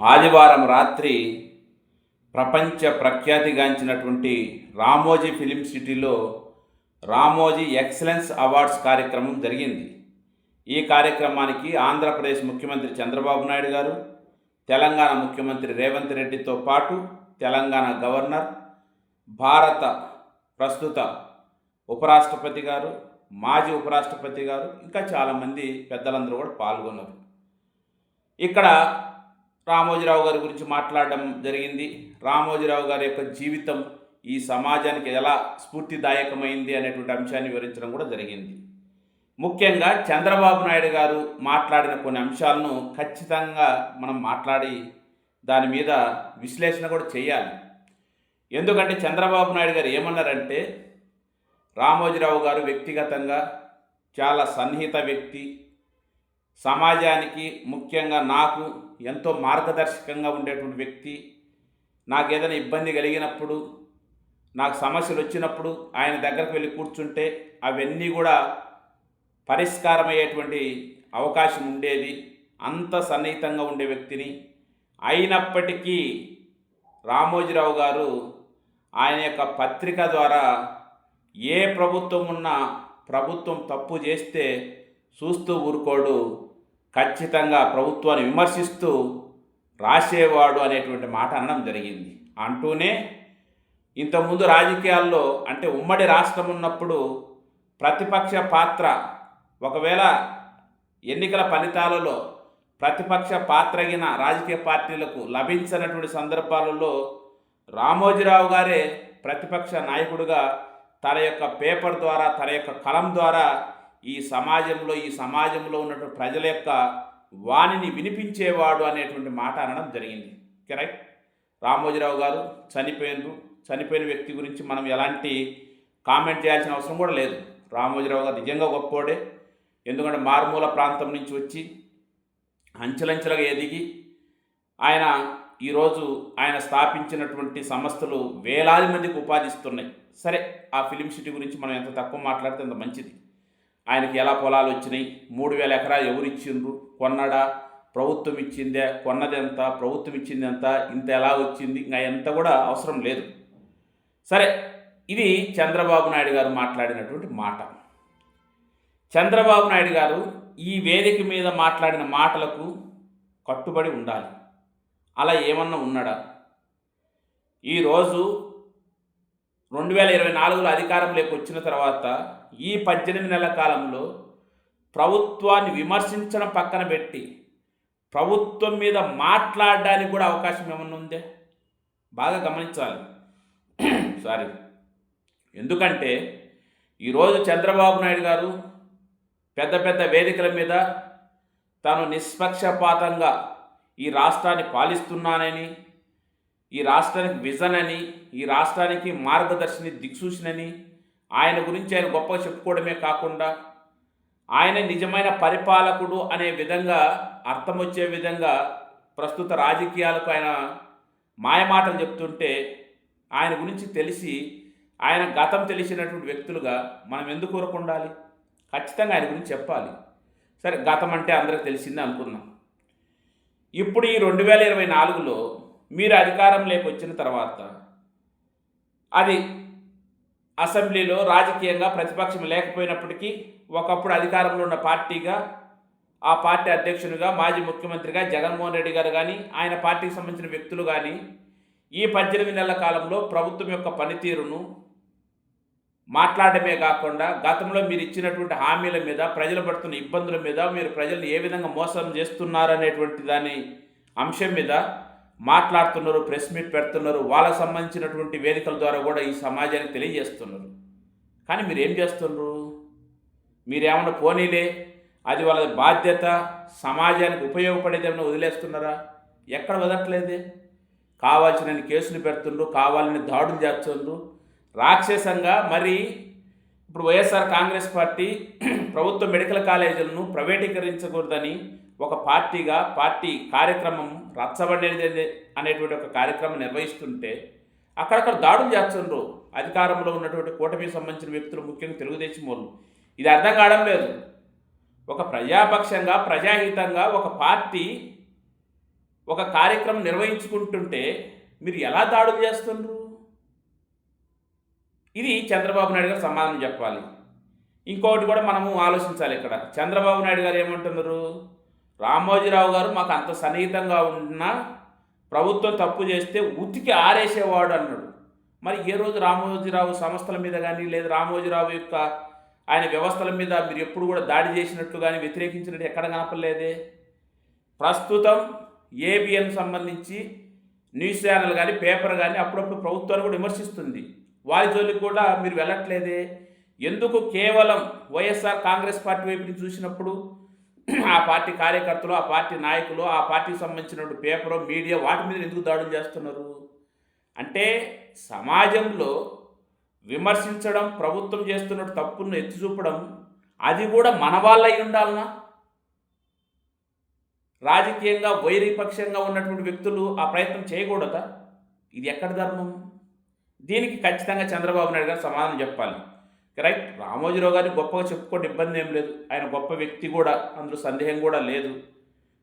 ఆదివారం రాత్రి ప్రపంచ ప్రఖ్యాతిగాంచినటువంటి రామోజీ ఫిలిం సిటీలో రామోజీ ఎక్సలెన్స్ అవార్డ్స్ కార్యక్రమం జరిగింది. ఈ కార్యక్రమానికి ఆంధ్రప్రదేశ్ ముఖ్యమంత్రి చంద్రబాబు నాయుడు గారు తెలంగాణ ముఖ్యమంత్రి రేవంత్ రెడ్డితో పాటు తెలంగాణ గవర్నర్ భారత ప్రస్తుత ఉపరాష్ట్రపతి గారు మాజీ ఉపరాష్ట్రపతి గారు ఇంకా చాలామంది పెద్దలందరూ కూడా పాల్గొన్నారు. ఇక్కడ రామోజీరావు గారి గురించి మాట్లాడడం జరిగింది. రామోజీరావు గారి యొక్క జీవితం ఈ సమాజానికి ఎలా స్ఫూర్తిదాయకమైంది అనేటువంటి అంశాన్ని వివరించడం కూడా జరిగింది. ముఖ్యంగా చంద్రబాబు నాయుడు గారు మాట్లాడిన కొన్ని అంశాలను ఖచ్చితంగా మనం మాట్లాడి దాని మీద విశ్లేషణ కూడా చేయాలి. ఎందుకంటే చంద్రబాబు నాయుడు గారు ఏమన్నారంటే రామోజీరావు గారు వ్యక్తిగతంగా చాలా సన్నిహిత వ్యక్తి. సమాజానికి ముఖ్యంగా నాకు ఎంతో మార్గదర్శకంగా ఉండేటువంటి వ్యక్తి. నాకు ఏదైనా ఇబ్బంది కలిగినప్పుడు నాకు సమస్యలు వచ్చినప్పుడు ఆయన దగ్గరకు వెళ్ళి కూర్చుంటే అవన్నీ కూడా పరిష్కారమయ్యేటువంటి అవకాశం ఉండేది. అంత సన్నిహితంగా ఉండే వ్యక్తిని. అయినప్పటికీ రామోజీరావు గారు ఆయన యొక్క పత్రిక ద్వారా ఏ ప్రభుత్వం ఉన్నా ప్రభుత్వం తప్పు చేస్తే చూస్తూ ఊరుకోడు. ఖచ్చితంగా ప్రభుత్వాన్ని విమర్శిస్తూ రాసేవాడు అనేటువంటి మాట అనడం జరిగింది. అంటూనే ఇంతకుముందు రాజకీయాల్లో అంటే ఉమ్మడి రాష్ట్రం ఉన్నప్పుడు ప్రతిపక్ష పాత్ర ఒకవేళ ఎన్నికల ఫలితాలలో ప్రతిపక్ష పాత్రగిన రాజకీయ పార్టీలకు లభించినటువంటి సందర్భాలలో రామోజీరావు గారే ప్రతిపక్ష నాయకుడుగా తన యొక్క పేపర్ ద్వారా తన యొక్క కలం ద్వారా ఈ సమాజంలో ఈ సమాజంలో ఉన్నటువంటి ప్రజల యొక్క వాణిని వినిపించేవాడు అనేటువంటి మాట అనడం జరిగింది. కరెక్ట్ రామోజీరావు గారు చనిపోయినరు. చనిపోయిన వ్యక్తి గురించి మనం ఎలాంటి కామెంట్ చేయాల్సిన అవసరం కూడా లేదు. రామోజీరావు గారు నిజంగా గొప్పోడే ఎందుకంటే మారుమూల ప్రాంతం నుంచి వచ్చి అంచెలంచెలుగా ఎదిగి ఆయన ఈరోజు ఆయన స్థాపించినటువంటి సంస్థలు వేలాది మందికి ఉపాధిస్తున్నాయి. సరే ఆ ఫిలిం సిటీ గురించి మనం ఎంత తక్కువ మాట్లాడితే అంత మంచిది. ఆయనకి ఎలా పొలాలు వచ్చినాయి? మూడు వేల ఎకరాలు ఎవరు ఇచ్చిండ్రు? కొన్నడా? ప్రభుత్వం ఇచ్చిందే? కొన్నది ఎంత ప్రభుత్వం ఇచ్చింది ఎంత? ఇంత ఎలా వచ్చింది? ఇంకా ఎంత కూడా అవసరం లేదు. సరే ఇది చంద్రబాబు నాయుడు గారు మాట్లాడినటువంటి మాట. చంద్రబాబు నాయుడు గారు ఈ వేదిక మీద మాట్లాడిన మాటలకు కట్టుబడి ఉండాలి. అలా ఏమన్నా ఉన్నాడా? ఈరోజు రెండు వేల ఇరవై నాలుగులో అధికారంలోకి వచ్చిన తర్వాత ఈ పద్దెనిమిది నెలల కాలంలో ప్రభుత్వాన్ని విమర్శించడం పక్కన పెట్టి ప్రభుత్వం మీద మాట్లాడడానికి కూడా అవకాశం ఏమన్నా ఉందే? బాగా గమనించాలి. సారీ ఎందుకంటే ఈరోజు చంద్రబాబు నాయుడు గారు పెద్ద పెద్ద వేదికల మీద తాను నిష్పక్షపాతంగా ఈ రాష్ట్రాన్ని పాలిస్తున్నానని ఈ రాష్ట్రానికి విజన్ అని ఈ రాష్ట్రానికి మార్గదర్శిని దిక్సూచినని ఆయన గురించి ఆయన గొప్పగా చెప్పుకోవడమే కాకుండా ఆయన నిజమైన పరిపాలకుడు అనే విధంగా అర్థం వచ్చే విధంగా ప్రస్తుత రాజకీయాలకు ఆయన మాయమాటలు చెప్తుంటే ఆయన గురించి తెలిసి ఆయన గతం తెలిసినటువంటి వ్యక్తులుగా మనం ఎందుకు కోరుకుండాలి ఖచ్చితంగా ఆయన గురించి చెప్పాలి. సరే గతం అంటే అందరికి తెలిసిందే అనుకుందాం. ఇప్పుడు ఈ రెండు వేల ఇరవై నాలుగులో మీరు అధికారంలోకి వచ్చిన తర్వాత అది అసెంబ్లీలో రాజకీయంగా ప్రతిపక్షం లేకపోయినప్పటికీ ఒకప్పుడు అధికారంలో ఉన్న పార్టీగా ఆ పార్టీ అధ్యక్షునిగా మాజీ ముఖ్యమంత్రిగా జగన్మోహన్ రెడ్డి గారు కానీ ఆయన పార్టీకి సంబంధించిన వ్యక్తులు కానీ ఈ పద్దెనిమిది నెలల కాలంలో ప్రభుత్వం యొక్క పనితీరును మాట్లాడమే కాకుండా గతంలో మీరు ఇచ్చినటువంటి హామీల మీద ప్రజలు పడుతున్న ఇబ్బందుల మీద మీరు ప్రజలను ఏ విధంగా మోసం చేస్తున్నారనేటువంటి దాని అంశం మీద మాట్లాడుతున్నారు ప్రెస్ మీట్ పెడుతున్నారు వాళ్ళకు సంబంధించినటువంటి వేదికల ద్వారా కూడా ఈ సమాజానికి తెలియజేస్తున్నారు. కానీ మీరు ఏం చేస్తున్నారు? మీరేమన్నా పోనీలే అది వాళ్ళ బాధ్యత సమాజానికి ఉపయోగపడేదేమన్నా వదిలేస్తున్నారా? ఎక్కడ వదలట్లేదే కావాల్సిన కేసులు పెడుతుండ్రు కావాలని దాడులు చేస్తుండ్రు. రాక్షసంగా మరి ఇప్పుడు వైఎస్ఆర్ కాంగ్రెస్ పార్టీ ప్రభుత్వ మెడికల్ కాలేజీలను ప్రైవేటీకరించకూడదని ఒక పార్టీగా పార్టీ కార్యక్రమం రచ్చబడేది అనేటువంటి ఒక కార్యక్రమం నిర్వహిస్తుంటే అక్కడక్కడ దాడులు చేస్తుండ్రు. అధికారంలో ఉన్నటువంటి కూటమికి సంబంధించిన వ్యక్తులు ముఖ్యంగా తెలుగుదేశం వాళ్ళు. ఇది అర్థం కావడం లేదు. ఒక ప్రజాపక్షంగా ప్రజాహితంగా ఒక పార్టీ ఒక కార్యక్రమం నిర్వహించుకుంటుంటే మీరు ఎలా దాడులు చేస్తుండ్రు? ఇది చంద్రబాబు నాయుడు గారు సమాధానం చెప్పాలి. ఇంకొకటి కూడా మనము ఆలోచించాలి ఇక్కడ. చంద్రబాబు నాయుడు గారు ఏమంటున్నారు? రామోజీరావు గారు మాకు అంత సన్నిహితంగా ఉన్నా ప్రభుత్వం తప్పు చేస్తే ఉతికి ఆరేసేవాడు అన్నాడు. మరి ఏ రోజు రామోజీరావు సంస్థల మీద కానీ లేదా రామోజీరావు యొక్క ఆయన వ్యవస్థల మీద మీరు ఎప్పుడు కూడా దాడి చేసినట్లు కానీ వ్యతిరేకించినట్టు ఎక్కడ కనపడలేదే? ప్రస్తుతం ఏబిఎన్ సంబంధించి న్యూస్ ఛానల్ కానీ పేపర్ కానీ అప్పుడప్పుడు ప్రభుత్వాన్ని కూడా విమర్శిస్తుంది. వారి జోలికి కూడా మీరు వెళ్ళట్లేదే? ఎందుకు కేవలం వైఎస్ఆర్ కాంగ్రెస్ పార్టీ వైపు చూసినప్పుడు ఆ పార్టీ కార్యకర్తలు ఆ పార్టీ నాయకులు ఆ పార్టీకి సంబంధించినటువంటి పేపరు మీడియా వాటి మీద ఎందుకు దాడులు చేస్తున్నారు? అంటే సమాజంలో విమర్శించడం ప్రభుత్వం చేస్తున్న తప్పును ఎత్తి చూపడం అది కూడా మన వాళ్ళ అయి ఉండాలనా? రాజకీయంగా వైరిపక్షంగా ఉన్నటువంటి వ్యక్తులు ఆ ప్రయత్నం చేయకూడదా? ఇది ఎక్కడ ధర్మం? దీనికి ఖచ్చితంగా చంద్రబాబు నాయుడు గారు సమాధానం చెప్పాలి. రైట్ రామోజీరావు గారిని గొప్పగా చెప్పుకోండి ఇబ్బంది ఏం లేదు. ఆయన గొప్ప వ్యక్తి కూడా అందులో సందేహం కూడా లేదు.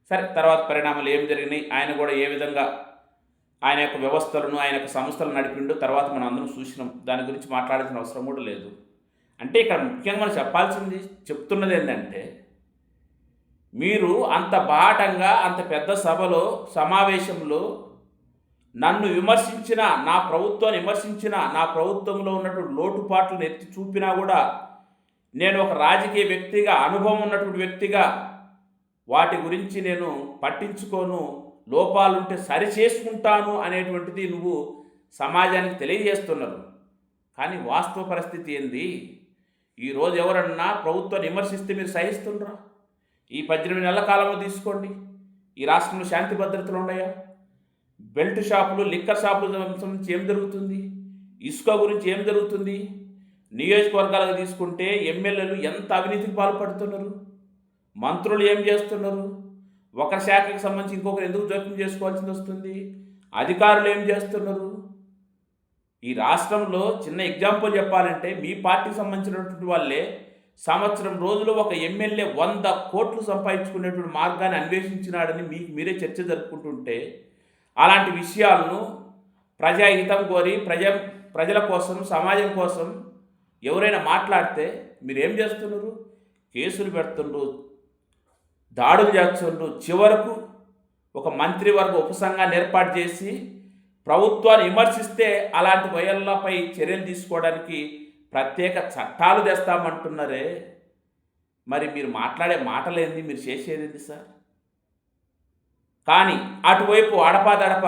సరే తర్వాత పరిణామాలు ఏం జరిగినాయి? ఆయన కూడా ఏ విధంగా ఆయన యొక్క వ్యవస్థలను ఆయన యొక్క సంస్థలు నడిపిండో? తర్వాత మనం అందరం చూసినాం. దాని గురించి మాట్లాడాల్సిన అవసరం కూడా లేదు. అంటే ఇక్కడ ముఖ్యంగా మనం చెప్పాల్సింది చెప్తున్నది ఏంటంటే మీరు అంత బాటంగా అంత పెద్ద సభలో సమావేశంలో నన్ను విమర్శించిన నా ప్రభుత్వాన్ని విమర్శించిన నా ప్రభుత్వంలో ఉన్నటువంటి లోటుపాట్లను ఎత్తి చూపినా కూడా నేను ఒక రాజకీయ వ్యక్తిగా అనుభవం ఉన్నటువంటి వ్యక్తిగా వాటి గురించి నేను పట్టించుకోను లోపాలుంటే సరి చేసుకుంటాను అనేటువంటిది నువ్వు సమాజానికి తెలియజేస్తున్నారు. కానీ వాస్తవ పరిస్థితి ఏంది? ఈరోజు ఎవరన్నా ప్రభుత్వాన్ని విమర్శిస్తే మీరు సహిస్తుండ్రా? ఈ పద్దెనిమిది నెలల కాలంలో తీసుకోండి. ఈ రాష్ట్రంలో శాంతి భద్రతలు ఉన్నాయా? బెల్ట్ షాపులు లిక్కర్ షాపుల సంబంధించి ఏం జరుగుతుంది? ఇసుక గురించి ఏం జరుగుతుంది? నియోజకవర్గాలకు తీసుకుంటే ఎమ్మెల్యేలు ఎంత అవినీతికి పాల్పడుతున్నారు? మంత్రులు ఏం చేస్తున్నారు? ఒక శాఖకి సంబంధించి ఇంకొకరు ఎందుకు జోక్యం చేసుకోవాల్సి వస్తుంది? అధికారులు ఏం చేస్తున్నారు? ఈ రాష్ట్రంలో చిన్న ఎగ్జాంపుల్ చెప్పాలంటే మీ పార్టీకి సంబంధించినటువంటి వాళ్ళే సంవత్సరం రోజులు ఒక ఎమ్మెల్యే వంద కోట్లు సంపాదించుకునేటువంటి మార్గాన్ని అన్వేషించినాడని మీకు మీరే చర్చ జరుపుకుంటుంటే అలాంటి విషయాలను ప్రజాహితం కోరి ప్రజ ప్రజల కోసం సమాజం కోసం ఎవరైనా మాట్లాడితే మీరు ఏం చేస్తున్నారు? కేసులు పెడుతుండ్రు దాడులు చేస్తుండ్రు. చివరకు ఒక మంత్రివర్గ ఉపసంఘాన్ని ఏర్పాటు చేసి ప్రభుత్వాన్ని విమర్శిస్తే అలాంటి వయళ్ళపై చర్యలు తీసుకోవడానికి ప్రత్యేక చట్టాలు తెస్తామంటున్నారే. మరి మీరు మాట్లాడే మాటలేంది? మీరు చేసేది సార్? కానీ అటువైపు అడపాదడప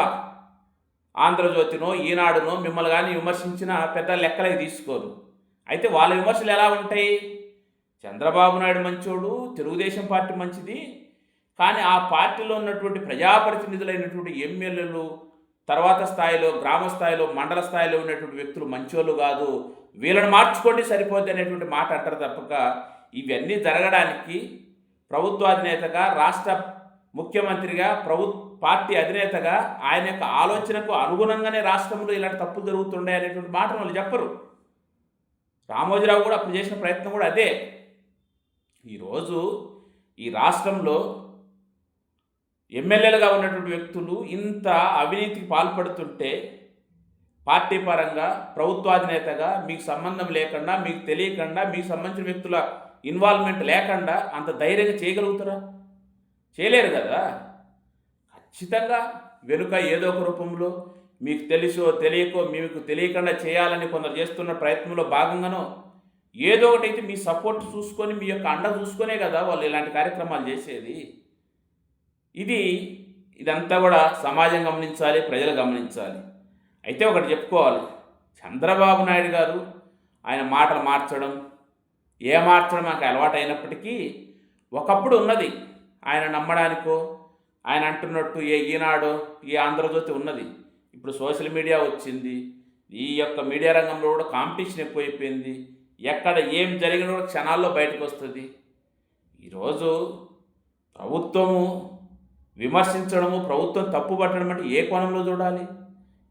ఆంధ్రజ్యోతినో ఈనాడునో మిమ్మల్ని కానీ విమర్శించిన పెద్ద లెక్కలకి తీసుకోరు అయితే వాళ్ళ విమర్శలు ఎలా ఉంటాయి? చంద్రబాబు నాయుడు మంచోడు తెలుగుదేశం పార్టీ మంచిది. కానీ ఆ పార్టీలో ఉన్నటువంటి ప్రజాప్రతినిధులైనటువంటి ఎమ్మెల్యేలు తర్వాత స్థాయిలో గ్రామ స్థాయిలో మండల స్థాయిలో ఉన్నటువంటి వ్యక్తులు మంచోళ్ళు కాదు. వీళ్ళని మార్చుకోండి సరిపోద్ది అనేటువంటి మాట అంటారు తప్పక. ఇవన్నీ జరగడానికి ప్రభుత్వాధినేతగా రాష్ట్ర ముఖ్యమంత్రిగా ప్రభు పార్టీ అధినేతగా ఆయన యొక్క ఆలోచనకు అనుగుణంగానే రాష్ట్రంలో ఇలాంటి తప్పులు జరుగుతుండే అనేటువంటి మాట వాళ్ళు చెప్పరు. రామోజీరావు కూడా అప్పుడు చేసిన ప్రయత్నం కూడా అదే. ఈరోజు ఈ రాష్ట్రంలో ఎమ్మెల్యేలుగా ఉన్నటువంటి వ్యక్తులు ఇంత అవినీతికి పాల్పడుతుంటే పార్టీ పరంగా ప్రభుత్వాధినేతగా మీకు సంబంధం లేకుండా మీకు తెలియకుండా మీకు సంబంధించిన వ్యక్తుల ఇన్వాల్వ్మెంట్ లేకుండా అంత ధైర్యంగా చేయగలుగుతారా? చేయలేరు కదా? ఖచ్చితంగా వెనుక ఏదో ఒక రూపంలో మీకు తెలుసో తెలియకో మీకు తెలియకుండా చేయాలని కొందరు చేస్తున్న ప్రయత్నంలో భాగంగానో ఏదో ఒకటి అయితే మీ సపోర్ట్ చూసుకొని మీ యొక్క అండ చూసుకునే కదా వాళ్ళు ఇలాంటి కార్యక్రమాలు చేసేది. ఇది ఇదంతా కూడా సమాజం గమనించాలి ప్రజలు గమనించాలి. అయితే ఒకటి చెప్పుకోవాలి. చంద్రబాబు నాయుడు గారు ఆయన మాటలు మార్చడం ఏ మార్చడం నాకు అలవాటు అయినప్పటికీ ఒకప్పుడు ఉన్నది. ఆయన నమ్మడానికో ఆయన అంటున్నట్టు ఏ ఈనాడో ఏ ఆంధ్రజ్యోతి ఉన్నది. ఇప్పుడు సోషల్ మీడియా వచ్చింది. ఈ యొక్క మీడియా రంగంలో కూడా కాంపిటీషన్ ఎక్కువైపోయింది. ఎక్కడ ఏం జరిగినా కూడా క్షణాల్లో బయటకు వస్తుంది. ఈరోజు ప్రభుత్వము విమర్శించడము ప్రభుత్వం తప్పు పట్టడం అంటే ఏ కోణంలో చూడాలి?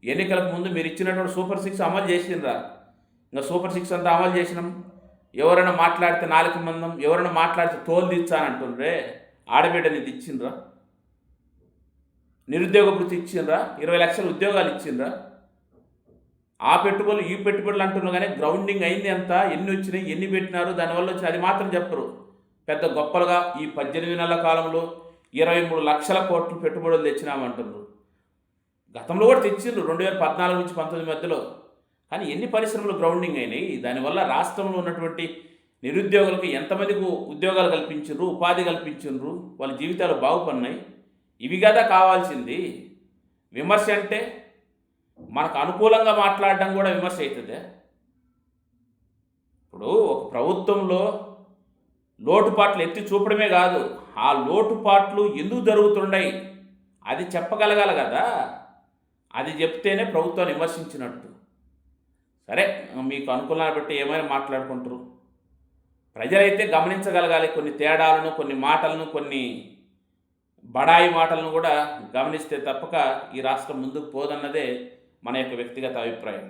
ఎన్నికలకు ముందు మీరు ఇచ్చినటువంటి సూపర్ సిక్స్ అమలు చేసిండ్రా? ఇంకా సూపర్ సిక్స్ అంతా అమలు చేసినాం. ఎవరైనా మాట్లాడితే నాలుగు మందం ఎవరైనా మాట్లాడితే తోలు తీర్చానంటుండ్రే ఆడబిడ్డని తెచ్చిండ్రా? నిరుద్యోగ వృత్తి ఇచ్చిండ్రా? ఇరవై లక్షల ఉద్యోగాలు ఇచ్చిండ్రా? ఆ పెట్టుబడులు ఈ పెట్టుబడులు అంటున్నారు కానీ గ్రౌండింగ్ అయింది ఎంత? ఎన్ని వచ్చినాయి? ఎన్ని పెట్టినారు? దానివల్ల వచ్చి అది మాత్రం చెప్పరు. పెద్ద గొప్పలుగా ఈ పద్దెనిమిది నెలల కాలంలో ఇరవై మూడు లక్షల కోట్లు పెట్టుబడులు తెచ్చినామంటున్నారు. గతంలో కూడా తెచ్చిండ్రు రెండు వేల పద్నాలుగు నుంచి పంతొమ్మిది మధ్యలో. కానీ ఎన్ని పరిశ్రమలు గ్రౌండింగ్ అయినాయి? దానివల్ల రాష్ట్రంలో ఉన్నటువంటి నిరుద్యోగులకు ఎంతమందికి ఉద్యోగాలు కల్పించిండ్రు ఉపాధి కల్పించిండ్రు వాళ్ళ జీవితాలు బాగుపడినాయి. ఇవి కదా కావాల్సింది. విమర్శ అంటే మనకు అనుకూలంగా మాట్లాడడం కూడా విమర్శ అవుతుంది. ఇప్పుడు ఒక ప్రభుత్వంలో లోటుపాట్లు ఎత్తి చూపడమే కాదు ఆ లోటుపాట్లు ఎందుకు జరుగుతున్నాయి అది చెప్పగలగాలి కదా. అది చెప్తేనే ప్రభుత్వాన్ని విమర్శించినట్టు. సరే మీకు అనుకూలాన్ని బట్టి ఏమైనా మాట్లాడుకుంటారు ప్రజలైతే గమనించగలగాలి. కొన్ని తేడాలను కొన్ని మాటలను కొన్ని బడాయి మాటలను కూడా గమనిస్తే తప్పక ఈ రాష్ట్రం ముందుకు పోదన్నదే మన యొక్క వ్యక్తిగత అభిప్రాయం.